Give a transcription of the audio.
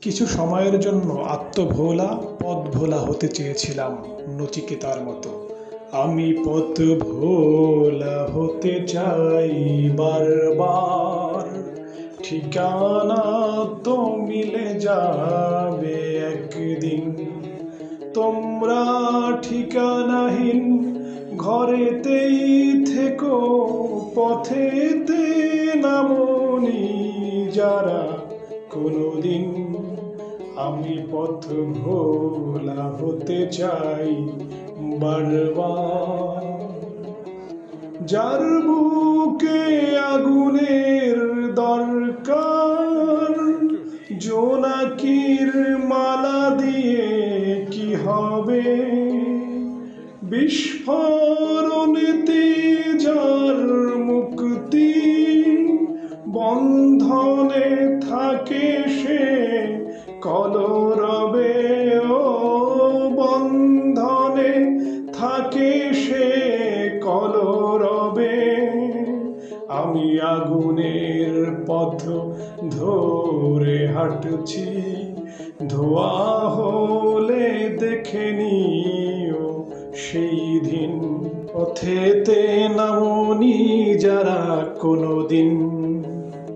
কিছু সময়ের জন্য আত্মভোলা পথ ভোলা হতে চেয়েছিলাম নচিকেতার মতো। আমি পথ ভোলা হতে চাই বারবার। ঠিকানা তো মিলে যাবে একদিন। তোমরা ঠিকানাহীন, ঘরেতেই থেকো, পথেতে নামনি যারা কোনোদিন। আমি পথ ভোলা হতে চাই বারবার। যার বুকে আগুনের দরকার জোনাকির মালা দিয়ে কি হবে? বিস্ফোরণেতে যার মুক্তি, বন্ধনে থাকে সে কলরবে ও বন্ধনে থাকে সে কলরবে। আমি আগুনের পথ ধরে হাঁটছি, ধোয়া হলে দেখে নিও সেই দিন। পথেতে নামনি যারা কোনোদিন।